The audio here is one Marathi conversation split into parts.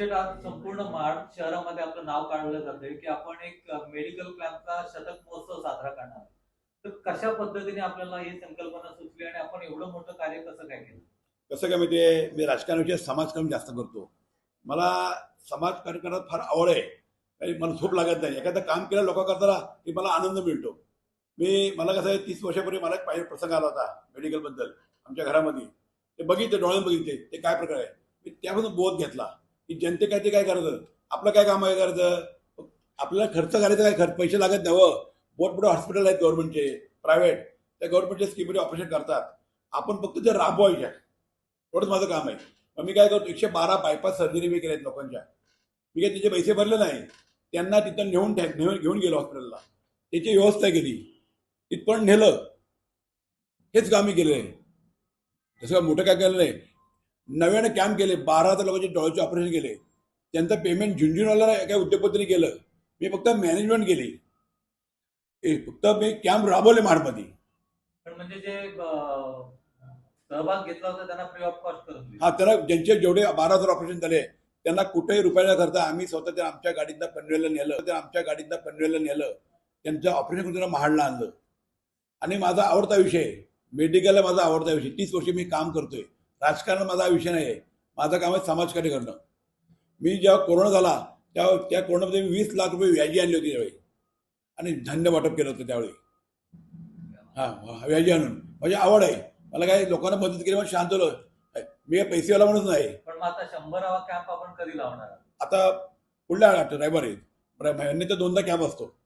शेठ आज संपूर्ण महाड शहरामध्ये आपलं नाव काढलं जाते की आपण एक मेडिकल कॅम्पचा शतक महोत्सव साजरा करणार तर कशा पद्धतीने आपल्याला ही संकल्पना सुचली आणि आपण एवढं मोठं कार्य कसं काय केलं? कसं काय माहिती आहे मी राजकारणाविषयी समाजकारण जास्त करतो. मला समाजकार्य करण्यात फार आवड आहे. काही मला झोप लागत नाही. एखादं काम केलं लोक करताना की मला आनंद मिळतो. मी मला कसं आहे तीस वर्षापूर्वी मला एक पाहिजे प्रसंग आला होता मेडिकलबद्दल आमच्या घरामध्ये. ते बघितले डोळ्यात बघितले ते काय प्रकार आहे? मी त्यापासून बोध घेतला. की जनते काय ते काय करायचं आपलं काय काम आहे करायचं आपल्याला खर्च करायचं काय? खर्च पैसे लागत नाही हो. मोठमोठे हॉस्पिटल आहेत गव्हर्नमेंटचे प्रायव्हेट त्या गव्हर्नमेंटच्या स्कीममध्ये ऑपरेशन करतात. आपण फक्त ते राबवायच्या. एवढंच माझं काम आहे. मग मी काय करतो? एकशे बारा बायपास सर्जरी मी केल्या आहेत लोकांच्या. मी काय त्याचे पैसे भरले नाही. त्यांना तिथं नेऊन ठे- घेऊन गेलो हॉस्पिटलला त्याची व्यवस्था केली. तिथपर्यंत नेलं. हेच काम मी केलं आहे. तसं काय मोठं काय केलं नाही. नव्यानं कॅम्प केले बारा हजार लोकांचे डोळ्याचे ऑपरेशन केले. त्यांचं पेमेंट झुंझुनवाला काय उद्योगपतीने केलं. मी फक्त मॅनेजमेंट केली. फक्त मी कॅम्प राबवले पण म्हणजे जे सहभाग घेतला होता त्यांना फ्री ऑफ कॉस्ट करून दिली. हा त्याला ज्यांचे जेवढे बारा हजार ऑपरेशन झाले त्यांना कुठेही रुपयाला करता आम्ही स्वतः त्या आमच्या गाडीतनं पनवेलला नेलं. त्या आमच्या गाडीतनं पनवेलला नेलं. त्यांचं ऑपरेशन करून त्यांना महाडला आणलं. आणि माझा आवडता विषय मेडिकल आहे माझा आवडता विषय. तीस वर्ष मी काम करतोय. राजकारण माझा हा विषय नाही आहे माझं काम आहे समाजकार्य करणं. मी जेव्हा कोरोना झाला तेव्हा त्या कोरोनामध्ये मी वीस लाख रुपये व्याजी आणली होती त्यावेळी. आणि धान्य वाटप केलं होतं त्यावेळी. हा हा, व्याजी आणून. माझी आवड आहे. मला काय लोकांना मदत केली मला शांत होलं मी काय पैसेवाला म्हणून नाही. पण आता शंभरावा कॅम्प आपण कधी लावणार? आता पुढल्या रविवार. तर दोनदा कॅम्प असतो.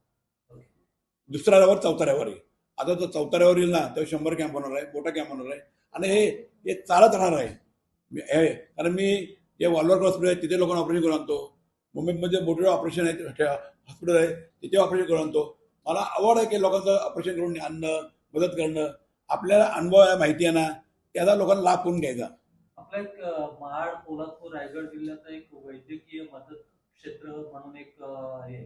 दुसरा रविवार चौथा रविवार. आहे आता तो चौथा येईल ना तेव्हा शंभर कॅम्प होणार आहे मोठा कॅम्प होणार आहे. आणि हे हे चालत राहणार आहे. मी हे कारण मी जे वॉलवर हॉस्पिटल आहे तिथे लोकांना ऑपरेशन करून आणतो. मुंबईमध्ये मोठे ऑपरेशन आहे हॉस्पिटल आहे तिथे ऑपरेशन करून आणतो. मला आवड आहे की लोकांचं ऑपरेशन करून आणणं मदत करणं. आपल्याला अनुभव आहे माहिती आहे ना त्याचा लोकांना लाभ करून घ्यायचा. आपला एक महाड पोलादपूर रायगड जिल्ह्याचा एक वैद्यकीय मदत क्षेत्र म्हणून एक आहे हे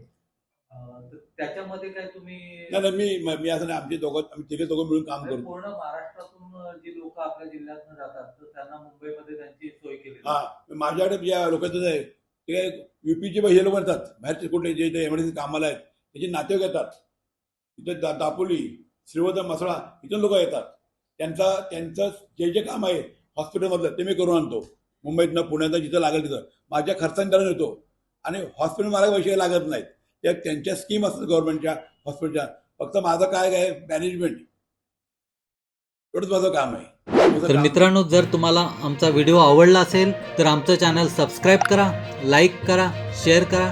तर त्याच्यामध्ये काय तुम्ही नाही नाही, मी म- मी असं नाही आमचे दोघं आम्ही तिघे दोघं मिळून काम म्हणजे करतो पूर्ण महाराष्ट्रातून जी लोक आपल्या जिल्ह्यातून जातात तर त्यांना मुंबईमध्ये त्यांची सोय केली हा माझ्याकडे ज्या लोकांचं आहे ते काय युपीचे हे लोक येतात बाहेरचे कुठले जे ते एमर्जन्सी कामाला आहेत त्याचे नातेवाईक येतात. इथं दा दापोली श्रीवर्धन मसळा इथून लोक येतात. त्यांचा त्यांचं जे जे काम आहे हॉस्पिटलमधलं ते मी करून आणतो. मुंबईतनं पुण्यातनं जिथं लागेल तिथं. माझ्या खर्चाने येतो. आणि हॉस्पिटल मला पैसे लागत नाहीत. त्या त्यांच्या स्कीम असतात गव्हर्नमेंटच्या हॉस्पिटलच्या फक्त माझं काय काय मॅनेजमेंट एवढंच माझं काम आहे. तर मित्रांनो जर तुम्हाला आमचा व्हिडिओ आवडला असेल तर आमचं चॅनल सबस्क्राईब करा लाईक करा शेअर करा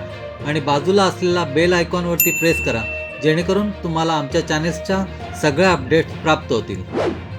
आणि बाजूला असलेला बेल आयकॉनवरती प्रेस करा जेणेकरून तुम्हाला आमच्या चॅनेल्सच्या सगळ्या अपडेट्स प्राप्त होतील.